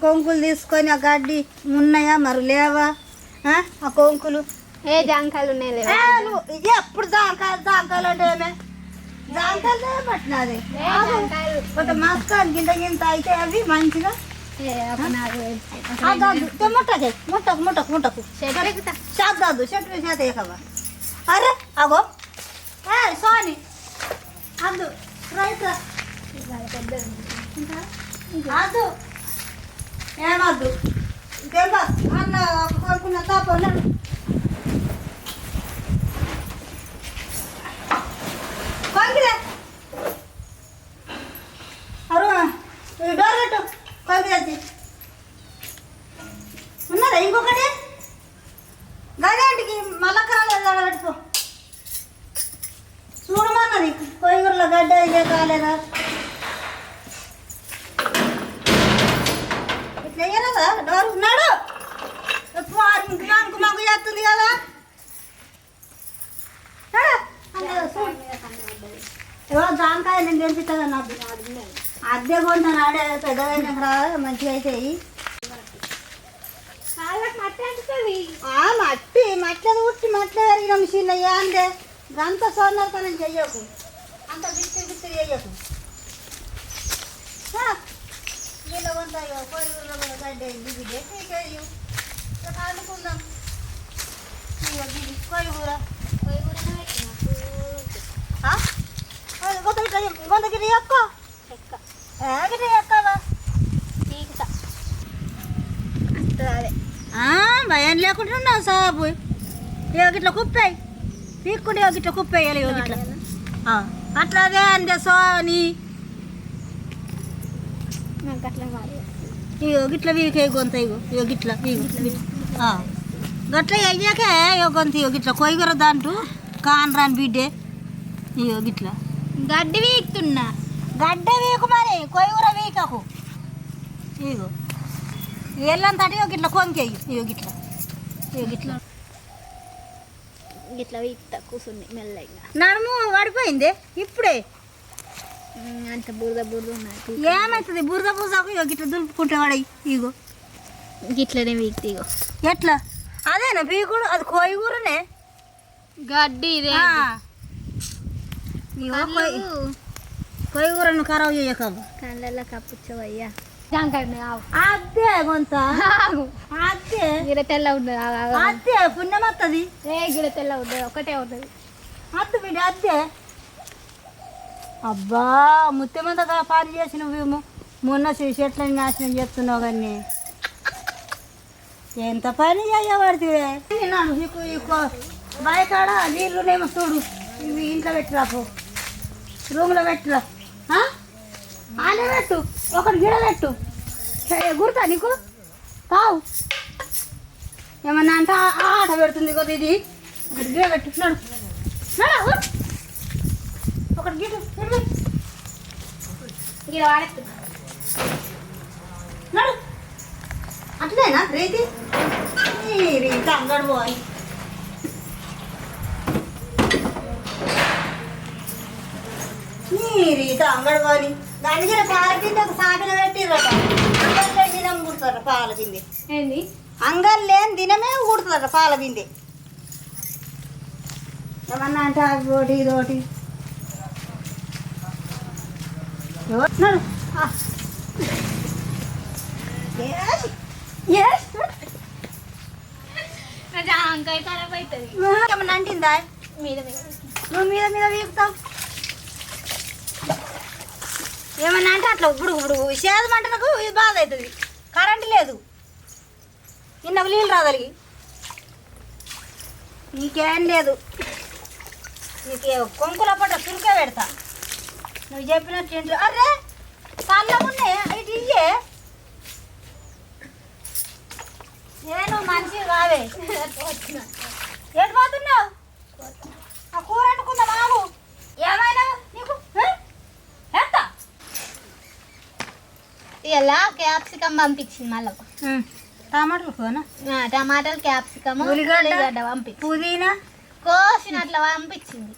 కొంకులు తీసుకొని ఆ గడ్డి ఉన్నాయా మరి లేవా? ఆ? కొంకులు? ఏ జాంకాయలు ఉన్నాయి ఎప్పుడు అంటే పట్టినది జాంకాయలు కొంత మస్కాన్ గింత గింత అయితే అవి మంచిగా ముట్టకే ముట్టకు ముట్టకు చెట్టు చేత ఏకవా అరే అగో ఏ సోని. అందు రైట్ అద్దు ఏమద్దు? దెబ్బ అన్న ఒక కొనుక్కున్న తాపన్నాడు కొంగిలే అరు ఈ డోర్ పెట్టు కొంగిలేసి ఉన్నదా ఇంకొకటి గదేంటికి మల్లకరాలేదు ఆడ పెట్టుకో చూడమన్నది కొయ్యూరులో గడ్డ ఇదే కాలేదా ఇట్లా డోర్ ఉన్నాడు. మాకు మాకు చేస్తుంది కదా? జామకాయ నేను తెంపిస్తా నాకు. అద్దె కొంటాను ఆడే పెద్దగా మంచిగా అవుతాయి మట్టి మట్టి మట్ల ఉట్టి మట్ల పెరిగిన మిషన్ అయ్యా అంటే గంత సోనర్తనం చెయ్యకు. అంత బిత్తి బిత్తి చెయ్యకు. వీళ్ళ ఉంటాయో కోయి ఊళ్ళో కూడా గడ్డ దిగి చెయ్యు అనుకుందాం ఇగో దిగి కోయి కూర కోయి కూర గొంతగిరి ఎక్కువ? అదే భయం లేకుండా ఉన్నావు సాబు. ఇట్లా కుప్పాయి. పీక్కుంటే ఇట్లా కుప్పేయాలి ఆ, అట్లా అదే అందే సోని నాకు అట్లా మారి ఇగో గిట్ల వీకే గొంత ఇగో ఇగో గిట్ల ఇగో గిట్ల. గట్ల అయ్యాకే ఇగో గొంత ఇగో గిట్ల. కొయ్యగర దాంటు కాన్ రాని బిడ్డే ఇగో గిట్ల. గడ్డి వీక్తున్నా. గడ్డ వీకు మరి కొయ్యగూర వీకకు. ఇగో. ఎల్లంతా ఇగో గిట్ల కొంకేయి ఇగో గిట్ల. ఇగో గిట్ల. ఇట్లా వీక్తా కూర్చుంది మెల్లగా. నడుము పడిపోయింది ఇప్పుడే. అంత బురద బురద ఉన్నది ఏమవుతుంది బురద పూసాకు ఇగో గిట్ల దులుపుకుంటే వాడు ఇగో ఇట్లనే వీక్తి ఇగో ఎట్లా అదేనా పీకుడు అది కోయి కూరనే గడ్డి ఇదే కోయి కూరను ఖరాబ్ చేయకమ్మ కళ్ళల్లో కప్పుచ్చవయ్యా అదే కొంత అదే గిర తెల్ల ఆగు. అదే పుణ్యం వస్తుంది ఏ గిర తెల్ల ఉన్నది ఒకటే ఉన్నది అద్దు బిడ్డ అద్దే అబ్బా ముత్యమంతగా పని చేసి నువ్వు మొన్న చెట్లని నాశనం చేస్తున్నావు కానీ ఎంత పని చేయబడితే నీకు బయకాడ నీళ్ళునేమో చూడు. ఇవి ఇంట్లో పెట్టిరా పో. రూమ్లో పెట్టిరా? ఆనే పెట్టు. ఒకటి గిడ పెట్టు. గుర్తా నీకు? తావు ఏమన్నా అంటే ఆట పెడుతుంది కదా ఇది. ఒకటి గిడ పెట్టు. నడు. నడు ఒకటి నడు. అట్లేనా రీతి. రీతి అంగడి పోయి. రీతి అంగడి పోయి. దాని దగ్గర పాల పిండి ఒక దినం కుడతారు పాల పిండి. ఏంది? లేని దినమే కుడుతుందట పాల పిండి. ఏమన్నా అంటే అవి ఒకటి ఇది ఒకటి. వంకాయ ఖరాబ్ అవుతుంది ఏమన్నా అంటిందా మీద మీద నువ్వు మీద మీద వీపుతావు ఏమన్నా అంటే అట్లా ఇప్పుడు ఇప్పుడు సేద మంటలకు ఇది బాధ అవుతుంది కరెంట్ లేదు. నిన్న నీళ్ళు రాదలిగి నీకేం లేదు నీకు కొంకుల పట్ట చురుకే పెడతా. నువ్వు చెప్పినట్టు ఏంటి? అరే చల్లగున్నాయి ఇటు ఇయ్యే నువ్వు మనిషి కావే. ఎటు పోతున్నావు? ఆ కూర వండుకుందాం ఆగు. ఏమైనా నీకు? ఎంత? ఇలా క్యాప్సికమ్ పంపించింది మళ్ళీ. టమాటాలు కోనా టమాటాలు క్యాప్సికమ్ ఉల్లిగడ్డ. ఉల్లిగడ్డ పంపి పుదీనా? కోసిన అట్లా పంపించింది.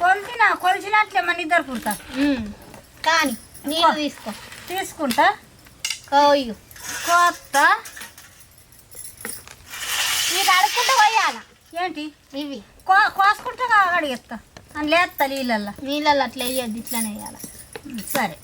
కొలిచిన కొలిచినట్లే మన ఇద్దరు ఉమ్. కానీ నీళ్ళు తీసుకో తీసుకుంటా. కోయు. కొత్త. ఇది అడుక్కుంటూ పోయాల? ఏంటి? ఇవి. కో కోసుకుంటా అడిగేస్తా అని లేస్తా నీళ్ళల్లో. నీళ్ళల్లో అట్లా వేయద్దు ఇట్లానే వేయాలి. సరే.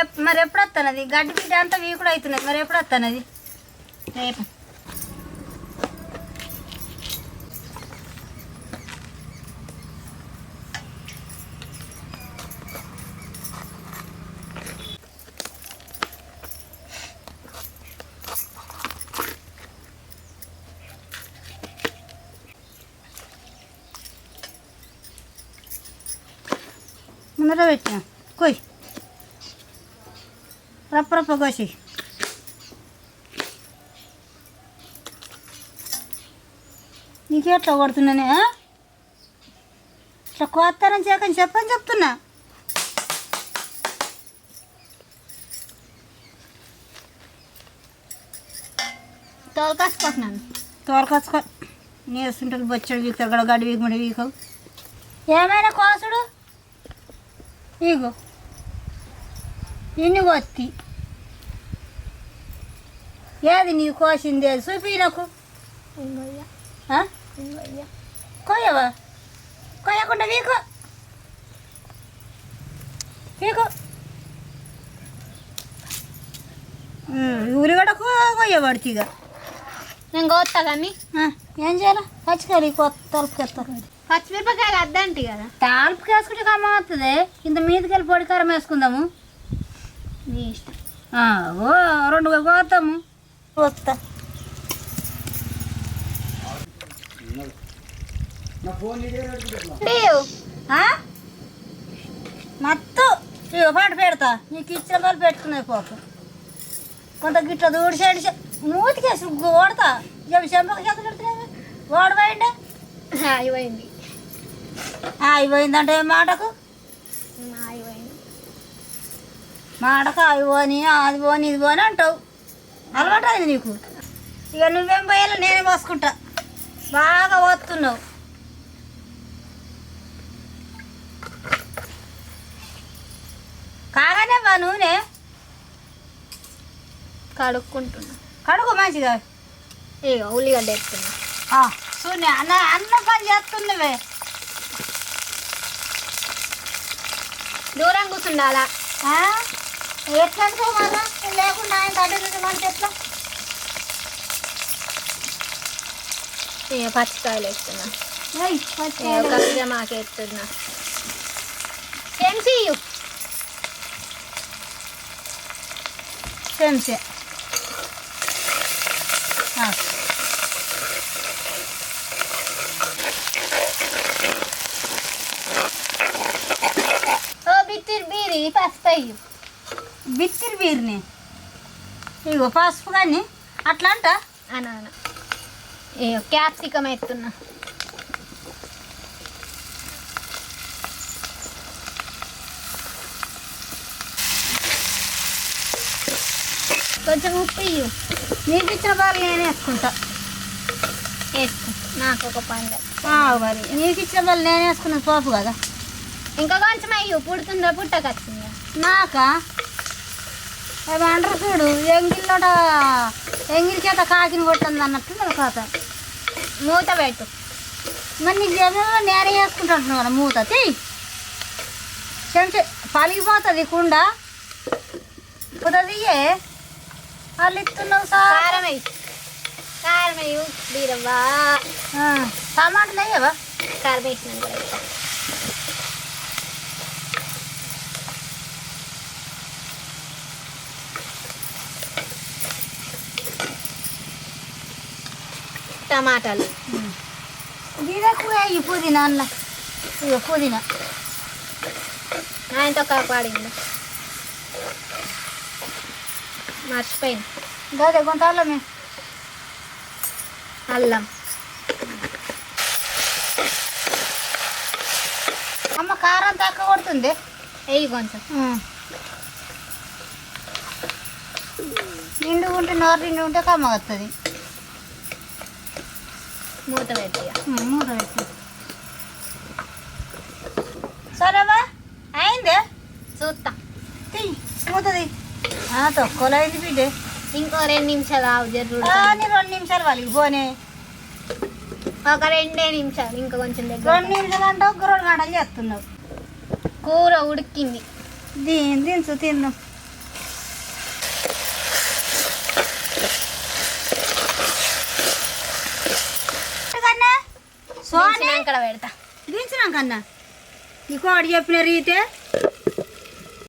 ఎప్ మరి ఎప్పుడు వస్తానది గడ్డి బిడ్డ అంతా వీకుడు అవుతున్నది మరి ఎప్పుడు వస్తానది రేపు. ముందర పెట్టిన. కొయ్. రప్ప రప్ప కోసి. నీకెట్లా కొడుతున్నానే? ఇట్లా కోస్తారని చేయకని చెప్పని చెప్తున్నా. తోలుకొచ్చుకుంటున్నాను తోలకొచ్చుకో నేస్తుంటారు బొచ్చడు వీకుతారు కూడా గడ్డి వీకమడి వీకవు ఏమైనా కోసుడు ఇగో. ఇన్ని కొత్తి. ఏది నీ కోసింది చూపి నాకు కొయ్యవా? కొయ్యకుండా వీకు వీకు ఉరిగడ కొయ్యబడుతుంది ఇక నేను కోస్తా కానీ. ఏం చేయాలి? పచ్చికాయలు కొత్త తలుపుకెత్తారు పచ్చిమిరపకాయలు అద్దంటి కదా. తాలుపుకి వేసుకుంటే కమ్మ అవుతుంది ఇంత మీదకి వెళ్ళి పొడి కారం వేసుకుందాము. నీ ఇష్టం. ఓ రెండు కోస్తాము. వస్తా? మత్తు. పాట పెడతా. నీకు ఇచ్చిన వాళ్ళు పెట్టుకునే పోకు. కొంత గిట్ల దూడి సైడ్ మూతికేసి ఓడతా ఇక చెంపకి చేత ఓడపోయిండే అయిపోయింది అయిపోయిందంటే మాటకు? మాటకు అవి పోని అది పోని ఇది పోని అంటావు. అలవాటు అయింది నీకు. ఇక నువ్వేం పోయాలో నేనే పోసుకుంటా. బాగా పోతున్నావు. కాగానే బా నూనె? కడుక్కుంటున్నా. కడుగు మంచిగా. ఇక ఉల్లిగడ్డ ఎత్తున్నా. సూన్య అన్న అన్న పని చేస్తున్నవే. దూరం కూర్చుండాలా? ఎట్లా మళ్ళా లేకుండా ఆయన తడ్డు మనకి ఎట్లా? పచ్చికాయలు వేస్తున్నా. కరివేమాకు ఎత్తున్నా చెంచు చెంచా ఆ. ఓ బిత్తిరి బీరి పసుపు వేయు బిత్తిరి బీరిని. ఇగో పసుపు కానీ అట్లా అంట అనా. క్యాప్సికం ఎత్తున్నా. కొంచెం ఉప్పు ఇయ్యు. నీకు ఇచ్చిన బాగా నేను వేసుకుంటా. వేసుకో నాకు ఒక పండు మరి. నీకు ఇచ్చిన బాగా నేను వేసుకున్న పోపు కదా. ఇంకా కొంచెం అయ్యు పుడుతుందా పుట్టకొచ్చిందా? నాకా? అవి అంటారు చూడు ఎంగిల్లోట ఎంగిల్ చేత కాకిని కొట్టింది అన్నట్టు మన కథ మూత పెట్టు. మరి నీకు జనంలో నేనే వేసుకుంటాను కదా మూత. చెయ్యి చెంచా పలిగిపోతుంది కుండ. కుదరదియే వాళ్ళు ఇస్తున్నావు సార్. కారం వేయి. కారం వేయు బీరవ్వా. టమాటాలు వేయవా? కారం టమాటాలు. వేయి పుదీనా అన్న. ఇక పుదీనా. ఆయనతో కాపాడింది మర్చిపోయింది. గదే కొంత అల్లమే అల్లం. అమ్మ కారం తక్కువ కొడుతుంది. వేయి కొంచెం. నిండు ఉంటే నోరు నిండు ఉంటే కమ్మ వస్తుంది మూత పెట్టి మూత పెట్టి సరేవా? అయిందే? చూ అవుతుంది తక్కువలో అయింది బిడ్డే. ఇంకో రెండు నిమిషాలు ఆవు నీ రెండు నిమిషాలు వాళ్ళకి పోనే. ఒక రెండే నిమిషాలు ఇంకా కొంచెం దగ్గర రెండు నిమిషాలు అంటావు ఒక రెండు గంటలు చేస్తున్నావు. కూర ఉడికింది. దీని దించు తిందాం కన్నా ఇక్కడ పెడతా దించినాం కన్నా నీకు వాడు చెప్పిన రీతే